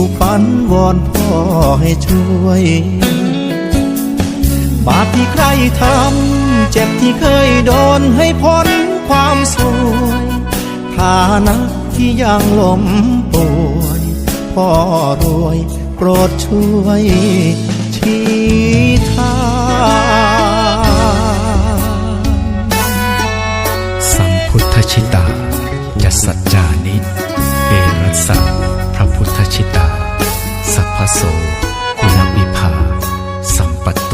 ถูกฝันวอนพ่อให้ช่วย บาปที่ใครทำเจ็บที่เคยโดนให้พ้นความสวยฐานะที่ยังล้มป่วยพ่อรวยโปรดช่วยชี้ทางสัมพุทธชิตาจัสสัจจานิเอรัสสะพร ชิตา สัพพโสกุณวิภา สัมปตโต